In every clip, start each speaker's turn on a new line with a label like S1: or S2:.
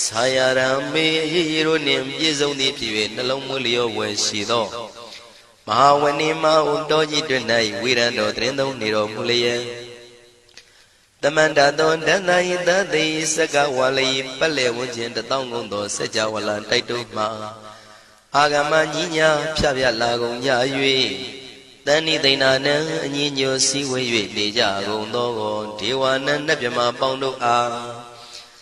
S1: ဆာယရံမေရေရိုနှင့်ပြည့်စုံသည်ဖြစ်၍နှလုံးမွေးလျောဝယ်ရှိသောမဟာဝဏိမဟုတောကြီးတွင်၌ဝိရံတော်တရင်သုံးနေတော်မူလျက်တမန္တသောဒန္တယိတသိစကဝါလိပက်လေဝန်းကျင်တသောင်းကုန်သောစัจ java လံတိုက်တုမှအာဂမကြီးညာဖြဖြလာကုန်ကြ၍တဏိသိဏနံအညီညွတ်စည်းဝေး၍နေကြကုန်သောဒေဝနံနတ်မြမပေါင်းတို့အား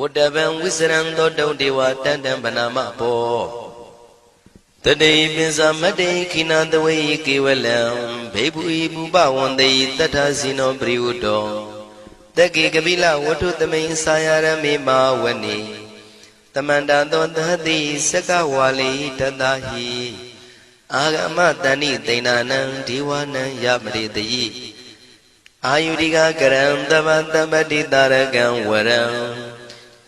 S1: ဝတ္တဗံဝိစရံသောတုံဒေဝတန္တံဗနာမဘောတတေပိစမတ္တေခိနာတဝေကေဝလံဘေဘူဤပူပဝန္တေတတ္ထဇိနောပရိဝတ္တောတကေကပိလဝတ္ထုသမိန်စာယရမေမာဝနေတမန္တသောသတိစကဝါလိတတဟိအာဂမတဏိတိဏနံဒီဝနံယမရိတိအာယုရိကကရံတမတမတိတာရကံဝရံ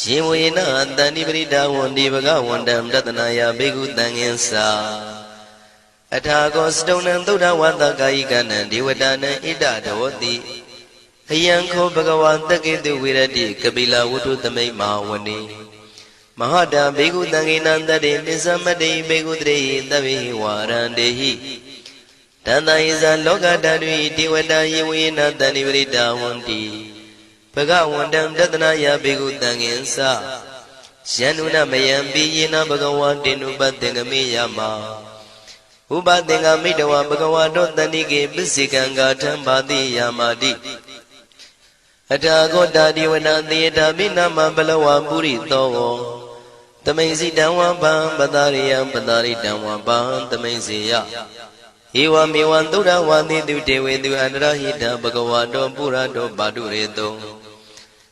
S1: ရှင်ဝေနတန္တိပရိဒါဝန္တိဘဂဝန္တံတတနာယဘိက္ခုတံဃင်္စာအထာကောစတုံနံသုဒ္ဓဝါဒကာယိကနံဒေဝတာနံဣဒဒောတိအယံခောဘဂဝါတက္ကေတုဝိရတိကပိလဝတ္ထုသမိန်မာဝနေမဟာတာဘေကုတံကိနံတတေပစ္စမတေဘေကုတရေတဗေဝါရန္တေဟိတန္တယဇလောကဓာတုဒေဝတာယေဝေနတန္တိပရိတာဝန္တိ ဘဂဝန္တံတတနာယဘေကုတံငင်္စယန္နုနမယံပိယေနဘဂဝါတေနုပတ္တေငမေယမဥပသင်္ကမိတဝဘဂဝါတောတန္တိကေပစ္စေကံဂါထံဘာတိယာမာတိအထာဂောတာဒီဝနာသေတာမိနာမဘလဝပုရိသောတမိန်စီတံဝံပံပတာရိယံပတာရိတံဝံပံတမိန်စီယဧဝမေဝံသုဒ္ဓဝါတိတုတေဝေတုအန္တရဟိတဘဂဝါတောပုရတောပါတုရေတော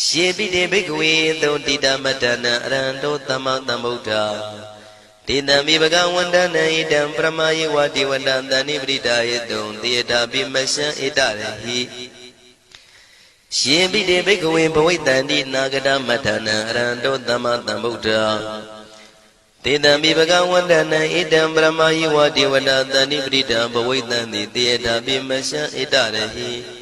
S1: ရှေပိတေဘိက္ခဝေသုတိတမတ္တနံအရဟံတောသမ္မာသမ္ဗုဒ္ဓတေတံမိဘဂဝန္တနံဣတံပရမယေဝတိဝတံတဏိပရိဒါယေတုံတေတာပိမရှံဣတရဟိရှင်ပိတေဘိက္ခဝေဘဝိတန္တိနာဂတမတ္တနံအရဟံတောသမ္မာသမ္ဗုဒ္ဓတေတံမိဘဂဝန္တနံဣတံပရမယေဝတိဝတံတဏိပရိဒါဘဝိတန္တိတေတာပိမရှံဣတရဟိ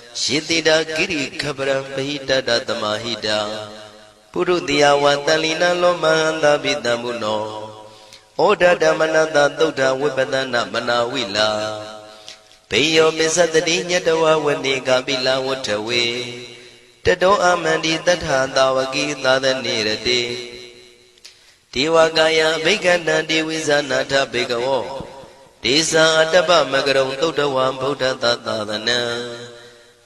S1: ယေတိတာကိရိခပရံပဟိတတတမဟိတာပုရုတိယဝတလီနလောမဟန္တာပိတံမုနောဩဒဓမ္မနတသုဒ္ဓဝိပဒနာမနာဝိလာဘေယောမစ္စတတိညတဝဝနေကပိလဝထဝေတတောအမန္တိတထာတာဝကိသာသနေရတိဒေဝကာယဘိက္ခန္တံဒေဝိဇာနာထဘေကဝောဒေသံအတ္တပမကရုံသုတ်တဝံဗုဒ္ဓတသာသနံ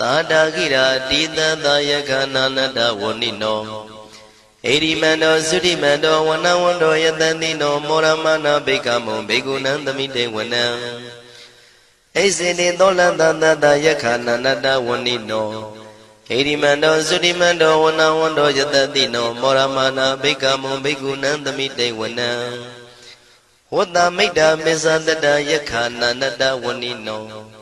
S1: သာတာကိရာတိတသာယကနာနတဝဏိနောဣရိမန္တောသုတိမန္တောဝနဝန္တောယတတိနောမောရမနာဘိကမောဘေကုဏံသမိတေဝနံဣစေတိသောလန္တတတယခာနန္တဝဏိနောဣရိမန္တောသုတိမန္တောဝနဝန္တောယတတိနောမောရမနာဘိကမောဘေကုဏံသမိတေဝနံဝတ္တမိတ်တာမေဇတတယခာနန္တဝဏိနော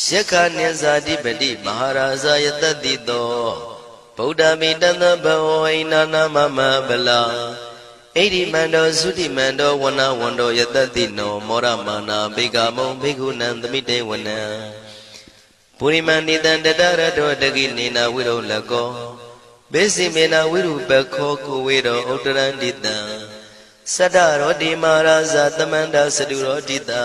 S1: ယက္ခနိဇာတိပတိမဟာရာဇယတတိတောဗုဒ္ဓမိတသဘဝိနာနာမမဗလာဣရိမန္တောသုတိမန္တောဝနဝန္တောယတတိနောမောရမာနာဘေကမုံဘေကုဏံသမိတေဝနံပုရိမန္တိတံတတရတောတကိနေနာဝိရုလကောဘေစီမေနာဝိရုပခောကုဝေရောဥတရန္တိတံသတ္တရောတိမာရာဇသမန္တသတုရောတိတံ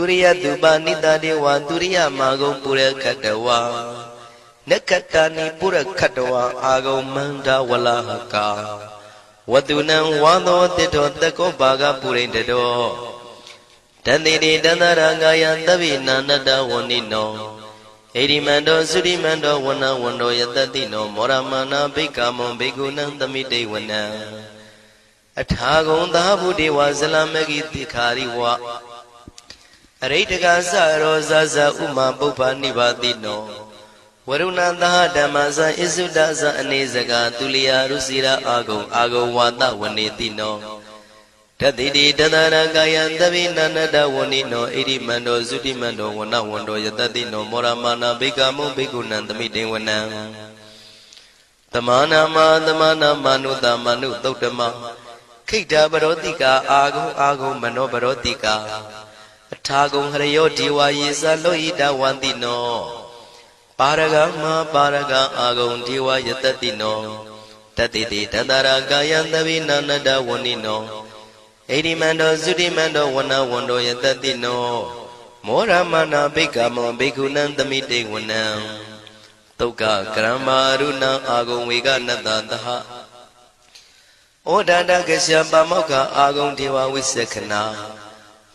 S1: သူရိယသူပနိတတေဝသူရိယမာဂုံပုရခတဝါနက္ခတနိပုရခတဝါအာဂုံမန္တဝလဟကာဝတုနံဝါသောတိတောတကောပါကပုရိန္တတောတန်တိတိတန္တရာကာယသဗ္ဗိနန္တဝဏိနောဣတိမန္တောသုတိမန္တောဝဏဝန္တောယတတိနောမောရမနာဘိက္ခမွန်ဘိက္ခုနံသမိတေဝနံအထာဂုံသာဘုဒေဝဇလမဂိတိခာရိဝ အရိတကသရောဇဇဥမာပုပ္ပနိဗ္ဗာတိနောဝရုဏသဟဓမ္မဇဣစုဒဇအနေစကာသူလျာရုစီရာအာဂုံအာဂုံဝါဒဝနေတိနောတတိတိတတရကာယံသဗ္ဗိနန္တဝဏိနောဣရိမန္တောသုတိမန္တောဝနဝန္တောယတတိနောမောရမာနာဘိကမုဘိက္ခုနံသမိတေဝနံတမနာမတမနာမနုတမနုသုတ်တမခိတ္တပရောတိကာအာဂုံအာဂုံမနောပရောတိကာ အထာဂုံဟရယောဒီဝါယေသလောဣတဝန္တိနောပါရဂမပါရဂအာဂုံဒီဝါယတတိနောတတိတိတတရာကာယံသဗိနာနတဝဏိနောဣရိမန္တောသုတိမန္တောဝနဝန္တောယတတိနောမောရမနာဘိက္ခမောဘိက္ခုနံသမိတေဝနံတုတ်ကကရမရုဏအာဂုံဝေကနတသဟဩဒန္တကရှပမောက္ခအာဂုံဒေဝဝိသခနာ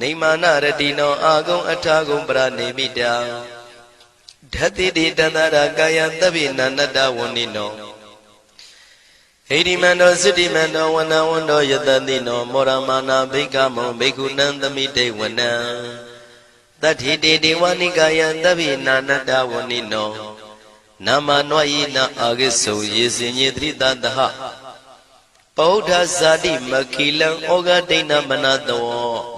S1: နေမာနရတိနောအာဂုံအထာဂုံပရနေမိတာဓတ္တိတိတန္တရာကာယသဗ္ဗိနန္တဝဏိနောဟိရိမန္တောသုတိမန္တောဝနဝန္တောယတတိနောမောရမာနာဘိက္ခမောဘိက္ခုနံသမိတေဝနံတတိတေဒေဝနိကာယသဗ္ဗိနာနတဝဏိနောနာမနွာယိနာအာဂိစုံယေစင်ညေတိတတဟပောဓဇာတိမခိလံဩဃဒိဏမနတော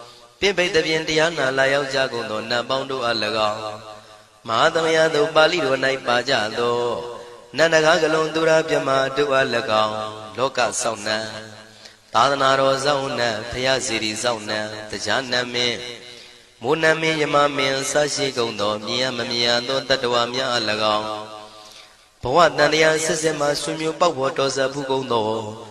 S1: ပြင့်ပိတ်သဖြင့်တရားနာလာရောက်ကြကုန်သောနတ်ပေါင်းတို့အား၎င်းမဟာသမယသို့ပါဠိတော်၌ပါကြသောနန္ဒကားကလုံးသူရာပြမတို့အား၎င်းလောကဆောင်နှံသာသနာတော်ဆောင်နှံဖရာစီရီဆောင်နှံတရားနမင်းမိုးနမင်းယမမင်းဆရှိကုန်သောမြင်ရမမြင်ရသောတတ္တဝါများအား၎င်းဘဝတန်တရားဆက်ဆက်မှဆွေမျိုးပေါက်ဖို့တော်စပ်ဖူးကုန်သော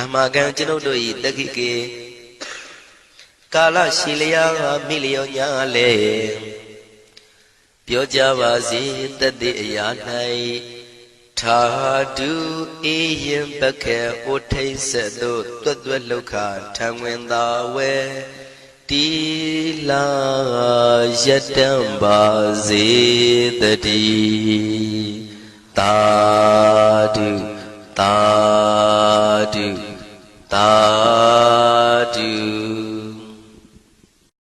S1: အမကံကျွန်ုပ်တို့၏တက္ခိကေကာလရှိလျာမိလျောညာလေပြောကြပါစေတတ်တဲ့အရာ၌ထာတုအေယံပကေဩထိတ်ဆက်တို့တွတ်တွတ်လောက်ခထံဝင်သာဝဲတီလာယတံပါစေတတိတာ တာတုတာတု